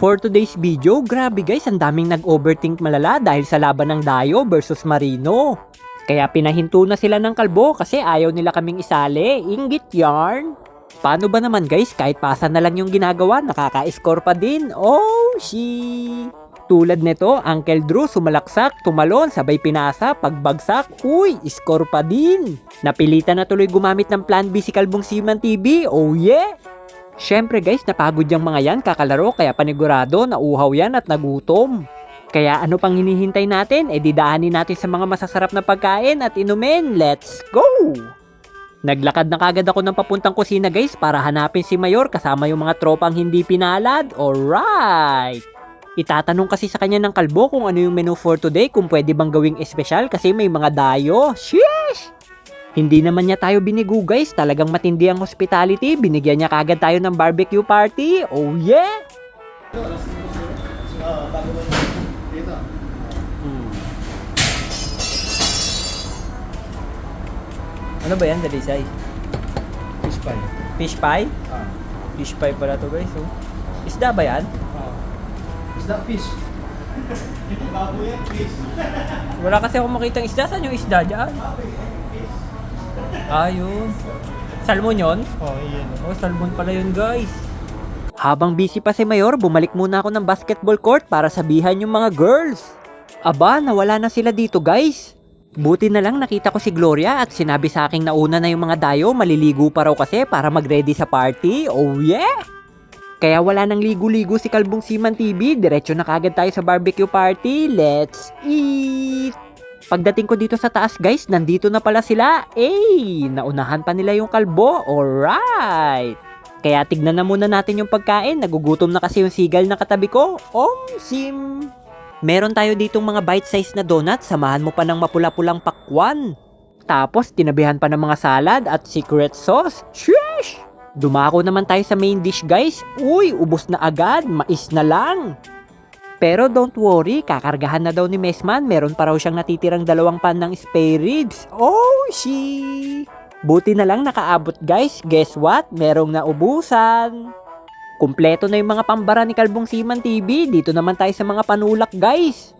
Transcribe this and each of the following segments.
For today's video, grabe guys, ang daming nag-overthink malala dahil sa laban ng Dayo versus Marino. Kaya pinahinto na sila ng kalbo kasi ayaw nila kaming isali. Inggit yarn. Paano ba naman guys, kahit pasa na lang yung ginagawa, nakaka-score pa din. Oh, she. Tulad nito, Uncle Drew sumalaksak, tumalon, sabay pinasa, pagbagsak, uy, score pa din. Napilitan na tuloy gumamit ng Plan B si Kalbong Siman TV, oh yeah! Syempre guys, napagod yung mga yan kakalaro kaya panigurado na uhaw yan at nagutom. Kaya ano pang hinihintay natin? E didaanin natin sa mga masasarap na pagkain at inumin. Let's go! Naglakad na kagad ako ng papuntang kusina guys para hanapin si Mayor kasama yung mga tropang hindi pinalad. Alright! Itatanong kasi sa kanya ng kalbo kung ano yung menu for today kung pwede bang gawing espesyal kasi may mga dayo. Sheesh! Hindi naman niya tayo binigo guys, talagang matindi ang hospitality, binigyan niya kagad tayo ng barbecue party. Oh yeah! Ano ba yan, Dalisay? Fish pie. Fish pie? Ah. Fish pie pala to guys. Oh. Isda ba yan? Ah. Is that fish? Wala kasi ako makita isda. Saan yung isda dyan? Ayun. Salmon yun? Oh, iyan. Oh, salmon pala yun guys. Habang busy pa si Mayor, bumalik muna ako ng basketball court para sabihan yung mga girls. Aba, nawala na sila dito guys. Buti na lang nakita ko si Gloria at sinabi sa aking nauna na yung mga dayo, maliligo pa raw kasi para mag-ready sa party. Oh yeah! Kaya wala nang ligo-ligo si Kalbong Siman TV, diretso na kagad tayo sa barbecue party. Let's eat! Pagdating ko dito sa taas guys, nandito na pala sila. Eh, naunahan pa nila yung kalbo. Alright! Kaya tignan na muna natin yung pagkain. Nagugutom na kasi yung sigal na katabi ko. Om sim! Meron tayo ditong mga bite-size na donut. Samahan mo pa ng mapula-pulang pakwan. Tapos, tinabihan pa ng mga salad at secret sauce. Sheesh! Dumako naman tayo sa main dish guys. Uy, ubos na agad. Mais na lang. Pero don't worry, kakargahan na daw ni Mesman. Meron pa raw siyang natitirang dalawang pan ng spare ribs. Oh, she! Buti na lang nakaabot guys. Guess what? Merong naubusan. Kumpleto na yung mga pambara ni Kalbong Siman TV. Dito naman tayo sa mga panulak guys.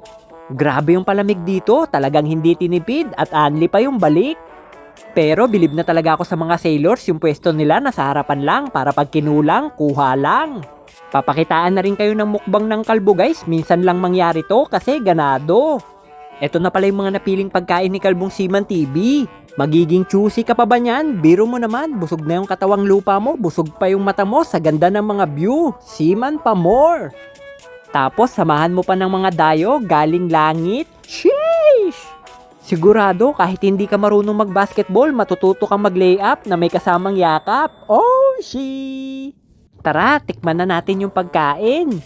Grabe yung palamig dito. Talagang hindi tinipid at anli pa yung balik. Pero bilib na talaga ako sa mga sailors. Yung pwesto nila nasa harapan lang para pag kinulang, kuha lang. Papakitaan na rin kayo ng mukbang ng kalbo guys. Minsan lang mangyari to kasi ganado. Ito na pala yung mga napiling pagkain ni Kalbong Siman TV. Magiging choosy ka pa ba niyan? Biro mo naman, busog na yung katawang lupa mo, busog pa yung mata mo sa ganda ng mga view. Siman pa more. Tapos samahan mo pa ng mga dayo galing langit. Sheesh! Sigurado kahit hindi ka marunong mag-basketball, matututo kang mag-layup na may kasamang yakap. Oh, she! Tara, tikman na natin yung pagkain.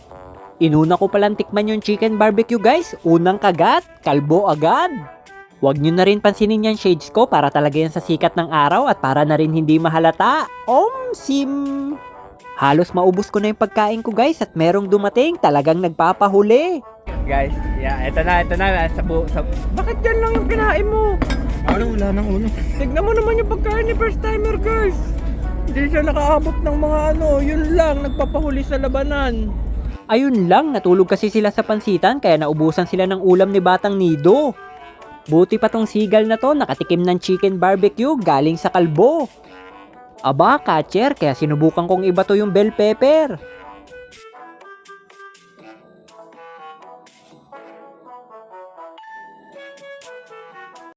Inuna ko palang tikman yung chicken barbecue guys. Unang kagat, kalbo agad. Huwag nyo na rin pansinin yung shades ko para talaga yan sa sikat ng araw at para na rin hindi mahalata. Om sim! Halos maubos ko na yung pagkain ko guys at merong dumating talagang nagpapahuli. Guys, yeah, eto na, eto na. Sa, bu- sa, bakit yan lang yung kinain mo? Ano, wala nang uno. Tignan mo naman yung pagkain ni first timer guys. Hindi siya nakaabot ng mga ano, yun lang, nagpapahuli sa labanan. Ayun lang, natulog kasi sila sa pansitan kaya naubusan sila ng ulam ni Batang Nido. Buti pa tong sigal na to, nakatikim ng chicken barbecue galing sa kalbo. Aba, catcher, kaya sinubukan kong iba to yung bell pepper.